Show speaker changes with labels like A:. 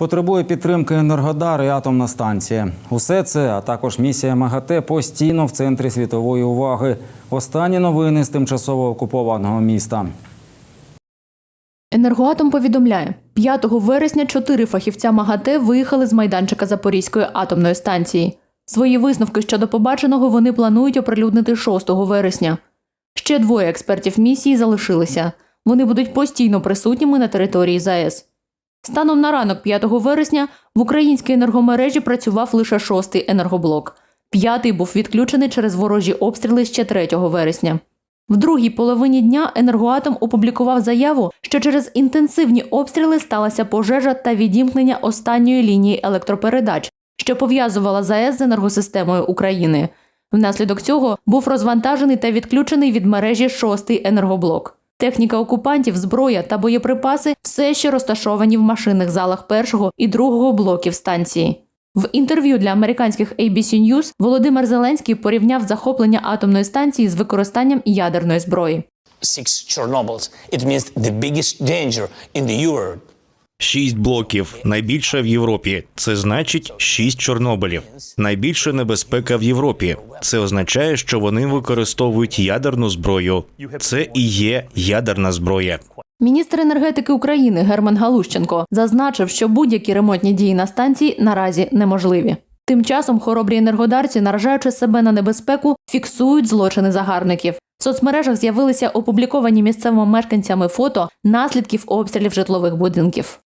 A: Потребує підтримки Енергодар і атомна станція. Усе це, а також місія МАГАТЕ постійно в центрі світової уваги. Останні новини з тимчасово окупованого міста.
B: Енергоатом повідомляє, 5 вересня чотири фахівця МАГАТЕ виїхали з майданчика Запорізької атомної станції. Свої висновки щодо побаченого вони планують оприлюднити 6 вересня. Ще двоє експертів місії залишилися. Вони будуть постійно присутніми на території ЗАЕС. Станом на ранок 5 вересня в українській енергомережі працював лише шостий енергоблок. П'ятий був відключений через ворожі обстріли ще 3 вересня. В другій половині дня енергоатом опублікував заяву, що через інтенсивні обстріли сталася пожежа та відімкнення останньої лінії електропередач, що пов'язувала ЗАЕС з енергосистемою України. Внаслідок цього був розвантажений та відключений від мережі шостий енергоблок. Техніка окупантів, зброя та боєприпаси все ще розташовані в машинних залах першого і другого блоків станції. В інтерв'ю для американських ABC News Володимир Зеленський порівняв захоплення атомної станції з використанням ядерної зброї.
C: six Chernobyls. It means the biggest danger in the world.
D: Шість блоків найбільше в Європі. Це значить шість Чорнобилів. Найбільша небезпека в Європі. Це означає, що вони використовують ядерну зброю. Це і є ядерна зброя.
B: Міністр енергетики України Герман Галущенко зазначив, що будь-які ремонтні дії на станції наразі неможливі. Тим часом хоробрі енергодарці, наражаючи себе на небезпеку, фіксують злочини загарбників. В соцмережах з'явилися опубліковані місцевими мешканцями фото наслідків обстрілів житлових будинків.